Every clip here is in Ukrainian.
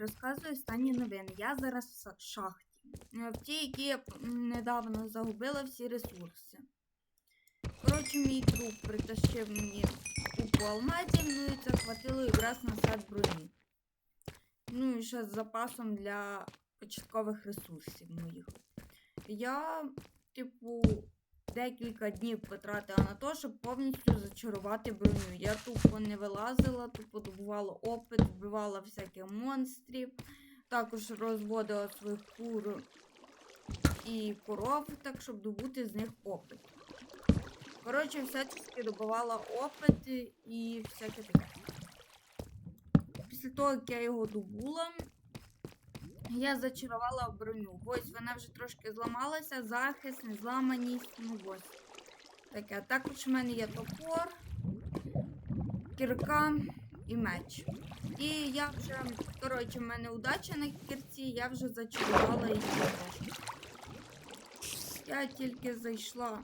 Розказую останні новини. Я зараз в шахті. Е, В тій, які я недавно загубила всі ресурси. Коротше, мій друг притащив мені купу алмазів, ну і це хватило якраз на сет броні. Ну і ще з запасом для початкових ресурсів моїх. Я, типу, декілька днів потратила на те, щоб повністю зачарувати броню. Я тупо не вилазила, тупо добувала опит, вбивала всяких монстрів, також розводила своїх кур і коров, так щоб добути з них опит. Коротше, всячески добувала опит і всяке таке. Після того, як я його добула, я зачарувала броню. Ось вона вже трошки зламалася, захист, незламаність, ну ось. Таке. Також в мене є топор, кірка і меч. І я вже, коротше, в мене удача на кірці, я вже зачарувала її теж. Я тільки зайшла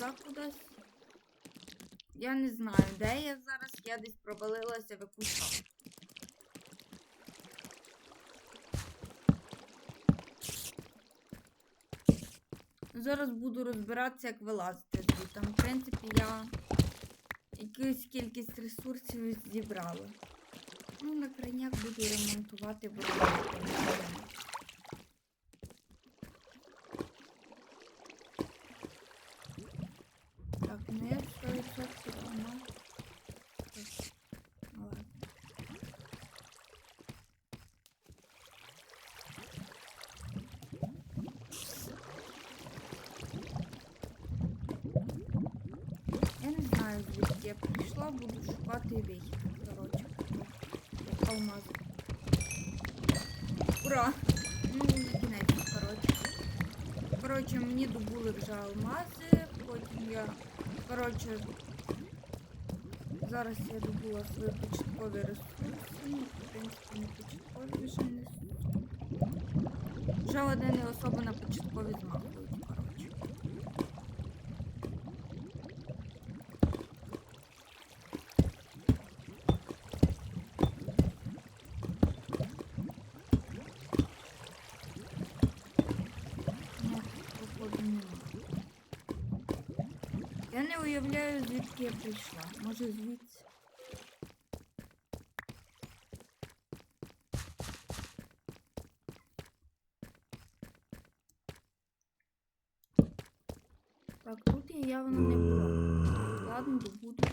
сюди кудись. Я не знаю, де я зараз, я десь провалилася в якусь Зараз буду розбиратися, як вилазити звідти. В принципі, я якусь кількість ресурсів зібрала. Ну, на крайняк буду ремонтувати броню. Так, ну я 100% вона. Так, ну ладно. Я не знаю, звідки я прийшла, буду шукати вихід. Коротше, як алмаз. Ура! Ну, не кінець, коротше. Коротше, мені добули вже алмази, потім я. Коротше. Зараз я добула свої початкові ресурси. Ну, в принципі, не початкові вже не Вже один і особа на початкові змахують, коротше. Ну, походу нема. Я не уявляю, звідки я прийшла. Може звідси. Так, тут я явно не була. Ладно, добуду.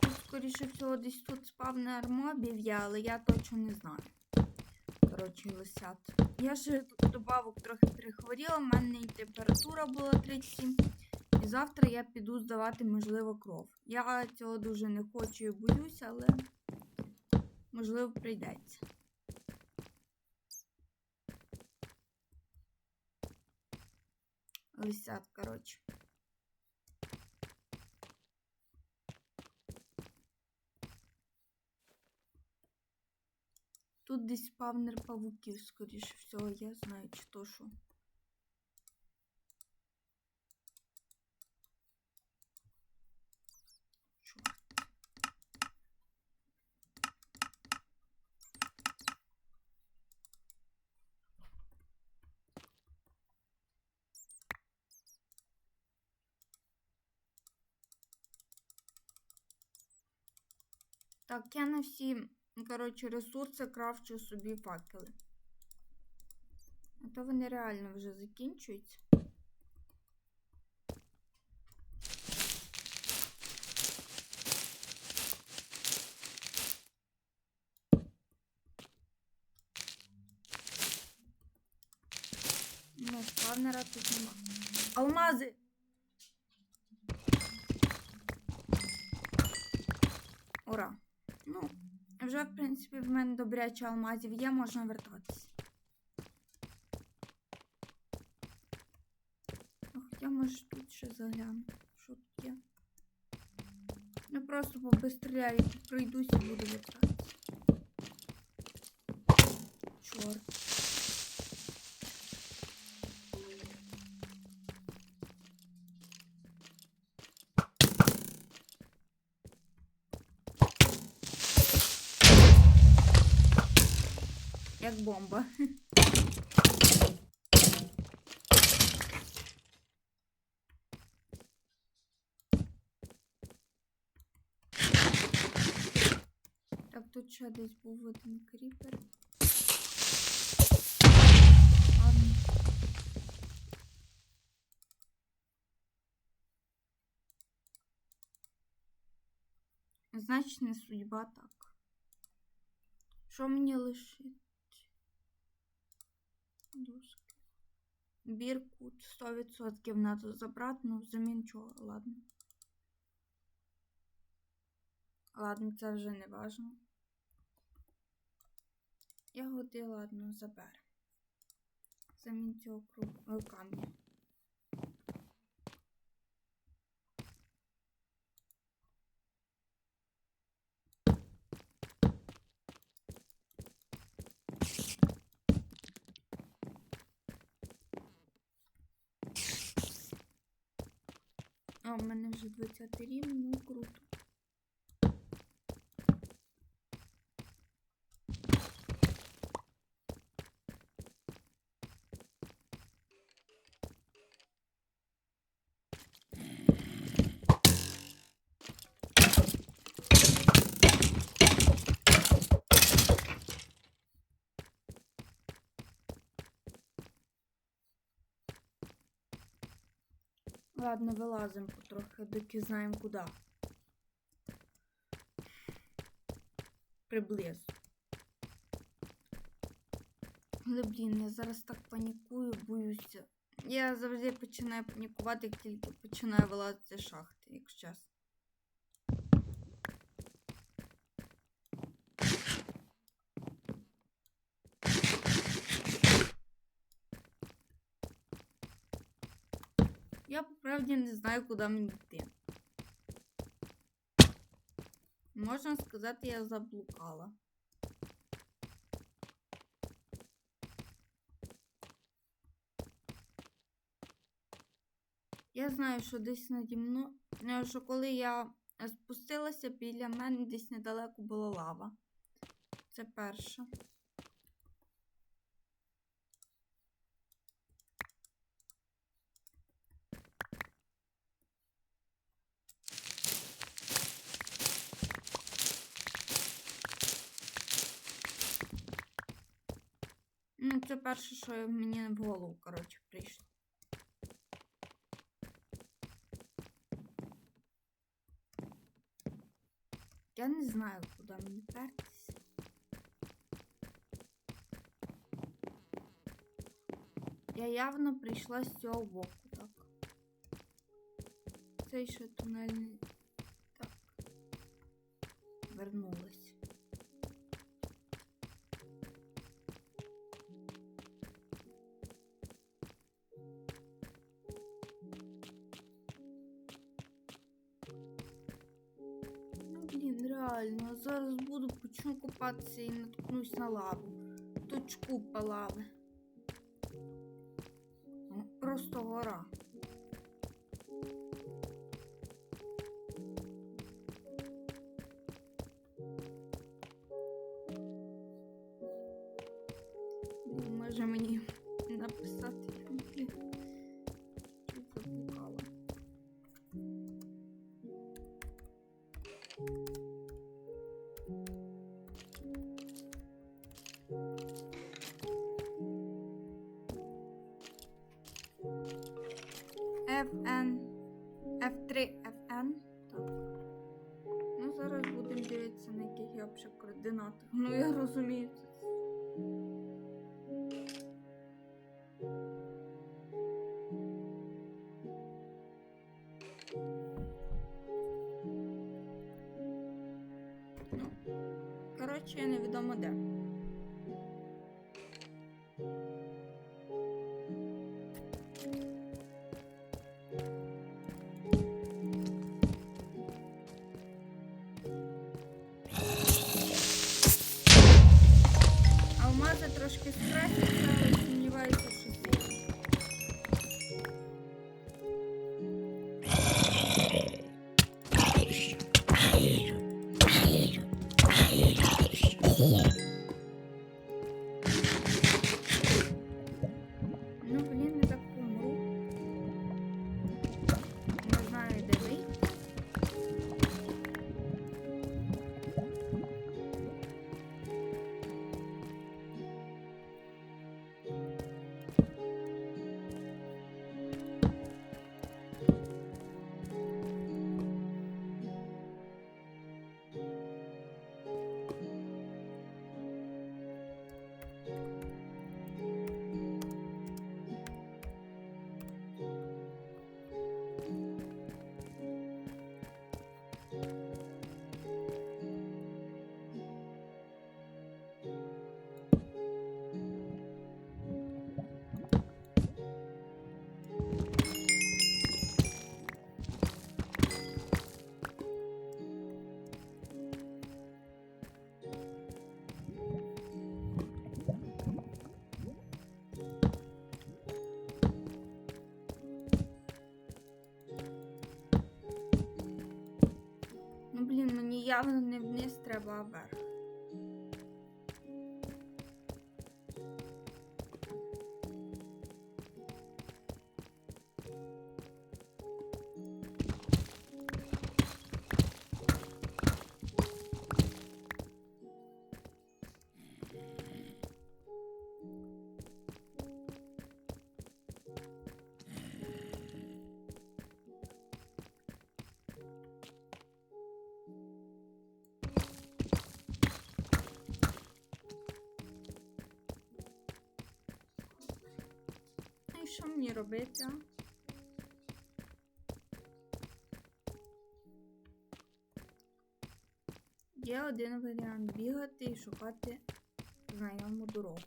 Тут, скоріше всього, десь тут спавнер мобів є, але я точно не знаю. Коротше, лисят. Я ще добавок трохи перехворіла, в мене і температура була 37. І завтра я піду здавати, можливо, кров. Я цього дуже не хочу і боюся, але можливо прийдеться. Лисят, коротше. Тут десь спавнер павуків, скоріше всього, я знаю, чи то. Що? Так, я на всі, коротше, ресурси крафчу собі факели. А то вони реально вже закінчуються. Ну, спавнера тут нема. Алмази! Ура! Вже, в принципі, в мене добряче алмазів є, можна вертатися. Хоча, може, тут ще загляну. Що тут є? Ну, просто побистріляю, пройдусь і буду вертатися. Чорт. Бомба. Так, тут ще десь був один кріпер. Значить, не судьба так. Що мені лишить? Доски. Біркут 100% надо забрати, ну взамін чого, ладно. Ладно, це вже не важно. Ягоди, ладно, забер. Замін цього е, камня. А, у мене вже 20 рівень, ну круто. Ладно, вилазимо потрохи, доки знаємо куди. Приблизно. Але, блін, я зараз так панікую, боюся. Я завжди починаю панікувати, як тільки починаю вилазити з шахти, якщо чесно. Я не знаю, куди мені йти. Можна сказати, я заблукала. Я знаю, що десь наді мною, е, що коли я спустилася, біля мене десь недалеко була лава. Це перше. Ну, це перше, що мені в голову, коротше, прийшло. Я не знаю, куди мені пертися. Я явно прийшла з цього боку, так. Цей ще тунельний. Так. Вернулась. Блін, реально, зараз буду почну купатися і наткнусь на лаву. Точку по лави. FN F3 FN. Так. Ну, зараз будемо дивитися, на яких я взагалі координатах. Ну, я розумію це. Коротше, невідомо де. Трошки страшно, сумніваюся, вниз треба, вверх. Що мені робити? Є один варіант бігати і шукати знайому дорогу.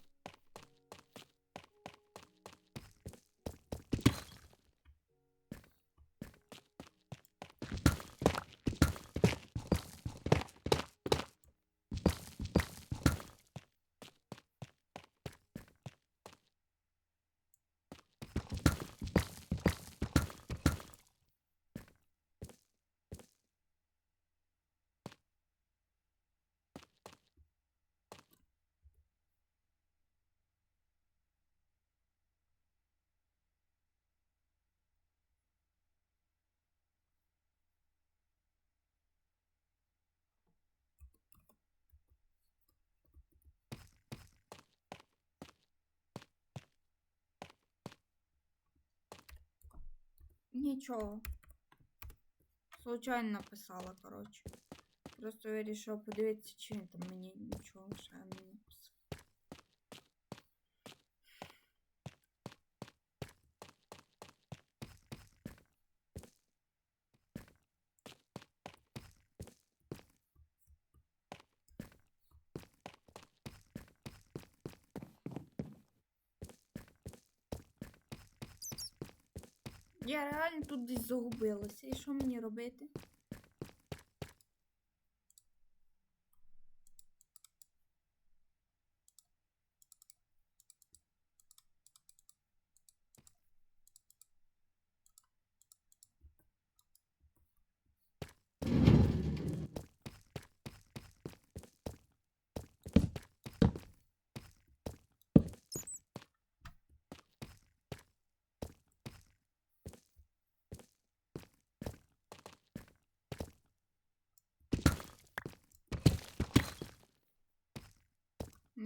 Нічого. Случайно написала, коротше. Просто вирішила подивитися, чи там мені нічого ще не Я реально тут десь загубилася. І що мені робити?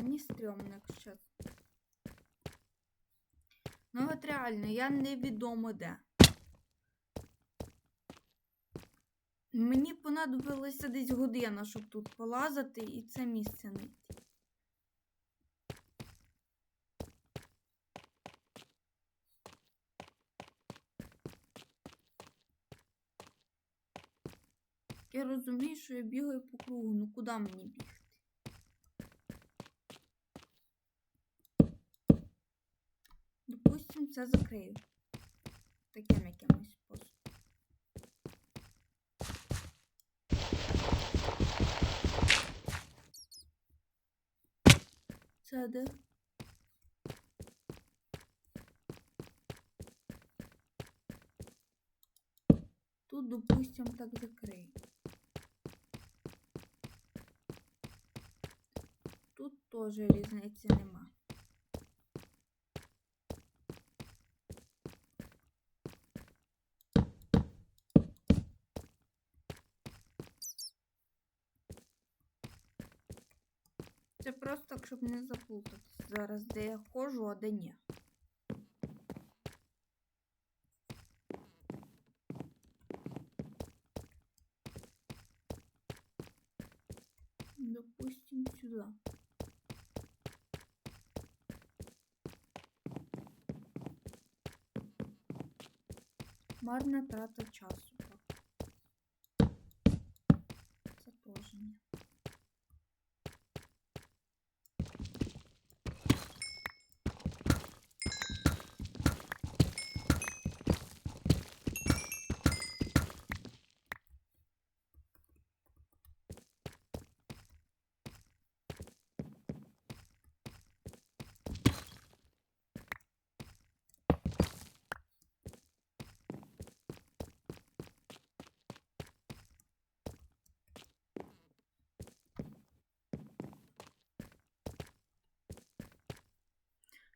Мені стрьомно, якщо. Ну от реально, я невідомо де. Мені понадобилося десь година, щоб тут полазити і це місце знайти. Я розумію, що я бігаю по кругу, ну куди мені бігти? Допустим, це закрию. Таким якимось способом. Це де? Тут, допустим, так закрию. Тут теж різниці нема. Це просто так, щоб не заплутатися зараз, де я ходжу, а де ні. Допустим, сюда. Марна трата часу.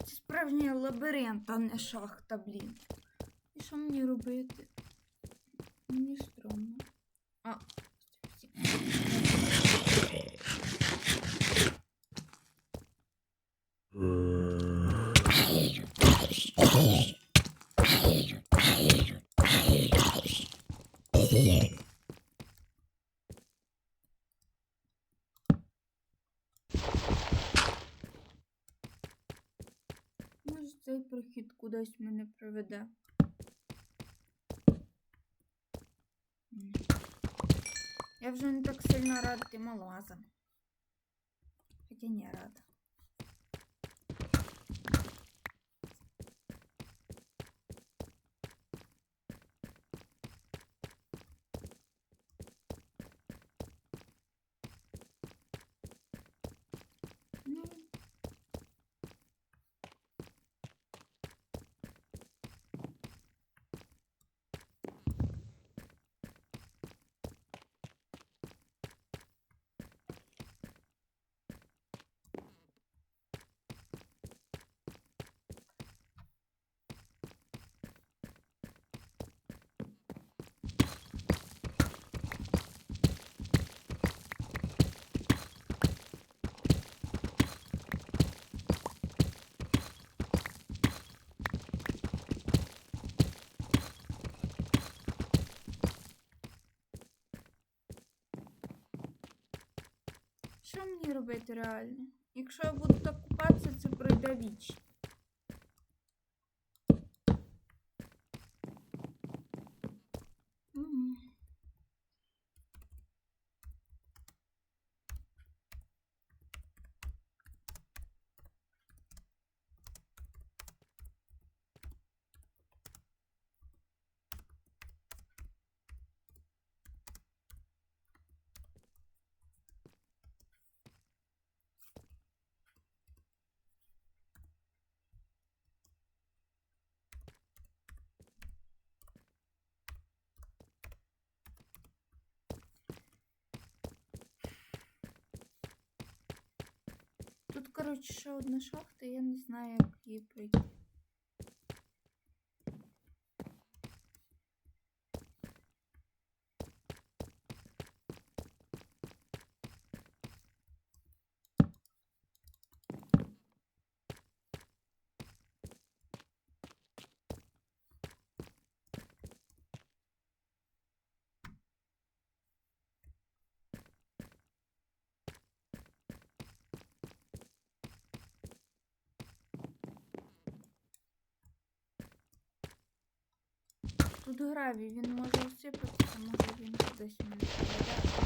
Це справжній лабіринт, а не шахта, блін. І що мені робити? Мені стрьомно. А, всі. Може цей прохід кудись мене приведе. Я вже не так сильно рада тим алмазам. Хоча не рада. Ну, Що мені робити реально? Якщо я буду так купатися, це пройде віч. М. Тут, коротше, ще одна шахта, я не знаю, як її пройти. Тут гравій, він може осипатися, може він кудись мене приведе.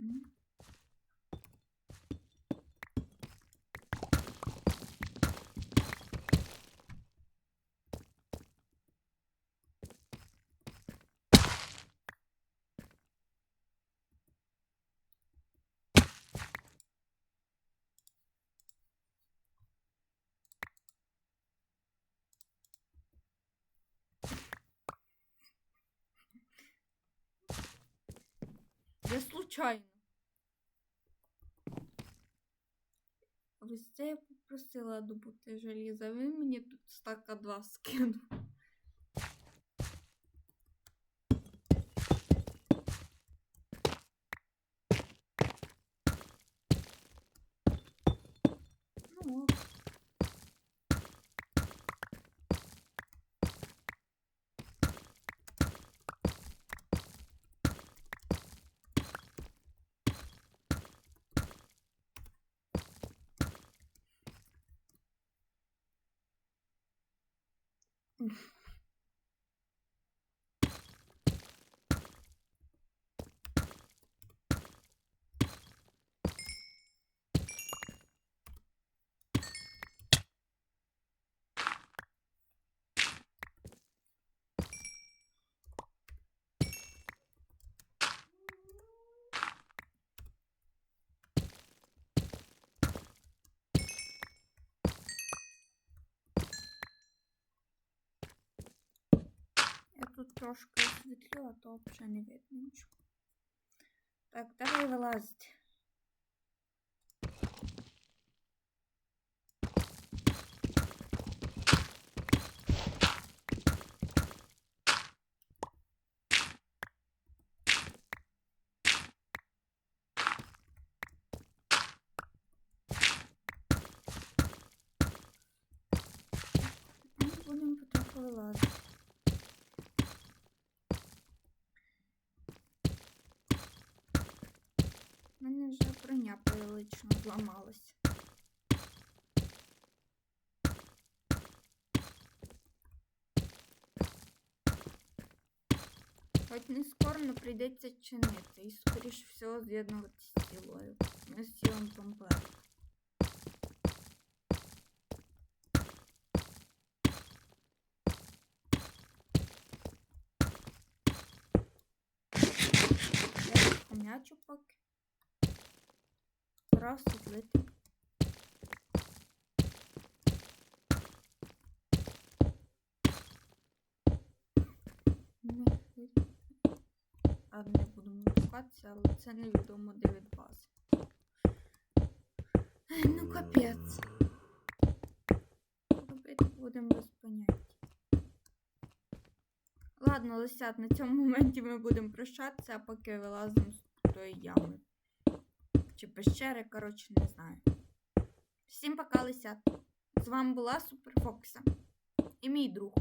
М. Я случайно. Ось це я попросила добути желіза. Він мені тут стака два скинув. Я тут трошки освітлю, а то взагалі не видно. Так, давай вилазити. У мене вже броня прилично зламалась. Хоч не скоро, але прийдеться чинити і, скоріш всього, з'єднуватися з цілою. Ми з цілим комплектом. Я пом'ячу поки. Пора освітлити. Ми- А не будемо відпускатися, але це невідомо де від бази. Ну капець. Робити будемо без поняття. Ладно, лисят, на цьому моменті ми будемо прощатися, а поки вилазимо з тої ями. Пещери, коротше, не знаю. Всім пока, лисят. З вами була Суперфокса. І мій друг.